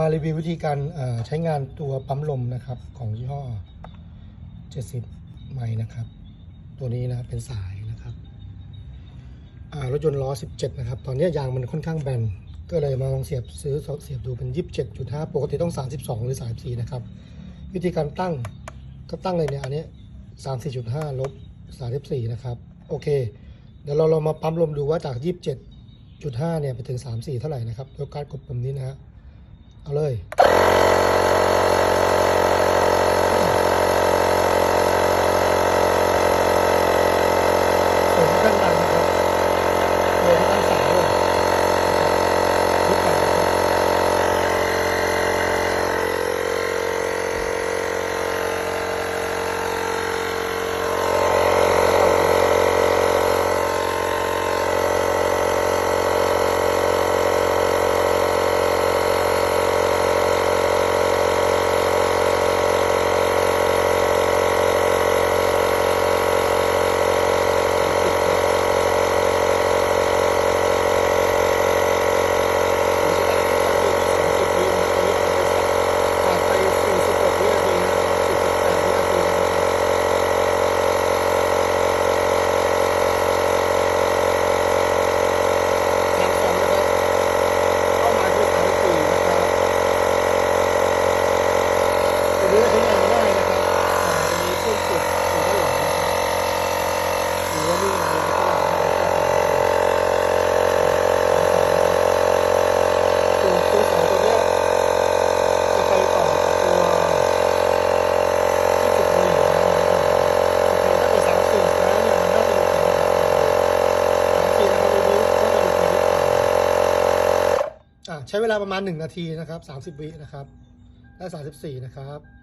มารีวิววิธีการใช้งานตัวปั๊มลมนะครับของยี่ห้อ 70 ไมล์นะครับ ตัวนี้นะครับเป็นสายนะครับรถยนต์ล้อ 17 นะครับ ตอนนี้ยางมันค่อนข้างแบน ก็เลยมาลองเสียบซื้อเสียบดูเป็น 27.5 ปกติต้อง 32 หรือ 34 นะครับ วิธีการตั้งก็ตั้งเลยเนี่ยอันนี้ 34.5 ลบ 34 นะครับ โอเค เดี๋ยวเราเรามาปั๊มลมดูว่าจาก 27.5 เนี่ยไปถึง 34 เท่าไหร่นะครับโดยการกดปุ่มนี้นะฮะ เอาเลย ผมตั้งดังนะครับเลยตั้งสายเลยลุกไปนะครับผ่านไป46วินาทีนะครับ48วินาทีนะครับทางสองนะครับเป้าหมายคือ34นะครับ ตัวนี้ใช้งานง่ายนะครับจะมีเครื่องกดอยู่ด้านหลังนะครับหรือว่าวิ่งอะไรก็ได้นะครับตัวตัวสองตัวนี้จะไปต่อกับตัวที่จุดบุหรี่นะครับโอเคถ้าเกิดสามสี่แล้วเนี่ยมันน่าจะดูดีนะครับสามสี่นะครับดูดีว่าจะดูดีหรือเปล่าอะใช้เวลาประมาณหนึ่งนาทีนะครับสามสิบวินะครับได้สามสิบสี่นะครับ